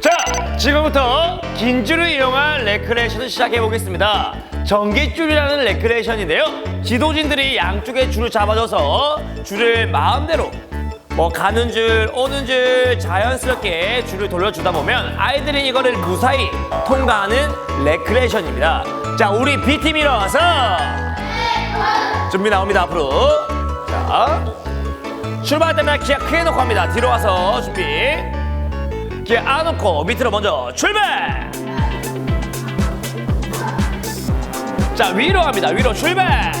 자, 지금부터 긴 줄을 이용한 레크레이션을 시작해 보겠습니다. 전기줄이라는 레크레이션인데요. 지도진들이 양쪽에 줄을 잡아줘서 줄을 마음대로 뭐 가는 줄, 오는 줄 자연스럽게 줄을 돌려주다 보면 아이들이 이거를 무사히 통과하는 레크레이션입니다. 자, 우리 B팀 일어나서 준비 나옵니다, 앞으로. 자, 출발할 때면 기아 크게 놓고 합니다. 뒤로 와서 준비. 기어 안 놓고 밑으로 먼저 출발! 자, 위로 갑니다. 위로 출발!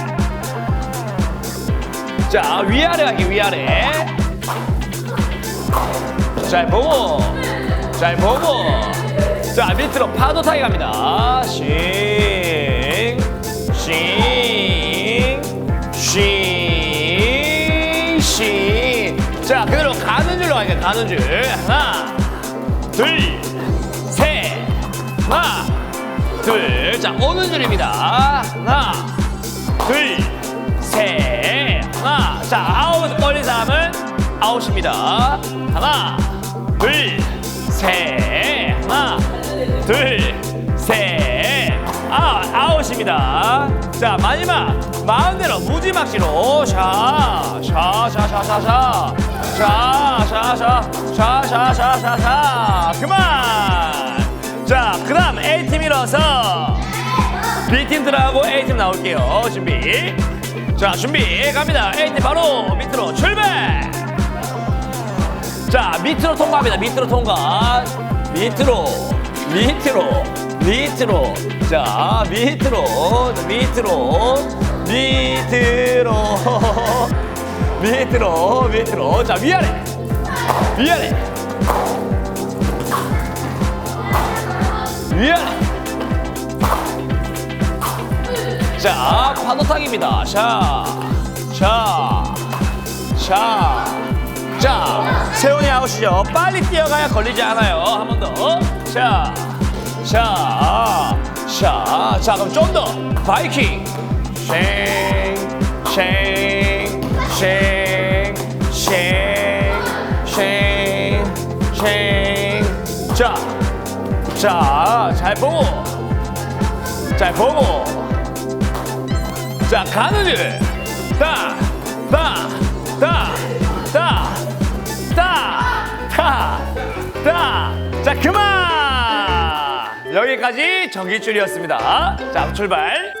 자, 위아래 가기, 위아래. 잘 보고, 잘 보고. 자, 밑으로 파도 타기 갑니다. 싱, 싱, 싱, 싱. 자, 그대로 가는 줄로 가니까 가는 줄. 하나, 둘, 셋, 하나, 둘. 자, 오는 줄입니다. 하나, 둘, 셋, 하나. 자, 아웃 걸린 사람은 아웃입니다. 하나, 둘, 셋, 하나, 둘, 셋. 아, 아웃입니다. 자, 마지막 마음대로 무지막지로 샤, 샤, 샤, 샤, 샤, 샤, 샤, 샤, 샤, 샤, 샤, 샤, 샤, 샤. 그만. 자, 그다음 A팀 일어서 B팀 들어가고 A팀 나올게요. 준비. 자, 준비 갑니다. A팀 바로 밑으로 출발. 자, 밑으로 통과합니다. 밑으로 통과. 밑으로, 밑으로, 밑으로. 자, 밑으로, 밑으로, 밑으로, 밑으로, 밑으로. 자, 위아래, 위아래, 위아래. 자, 파도타기입니다. 자, 자, 자. 자, 세훈이 아웃이죠. 빨리 뛰어가야 걸리지 않아요. 한 번 더. 자, 자, 자, 자, 그럼 좀 더. 바이킹. 쉥, 쉥, 쉥. 자, 자, 잘 보고. 잘 보고. 자, 가는 줄. 따, 따, 따, 여기까지 전기줄이었습니다. 자, 출발.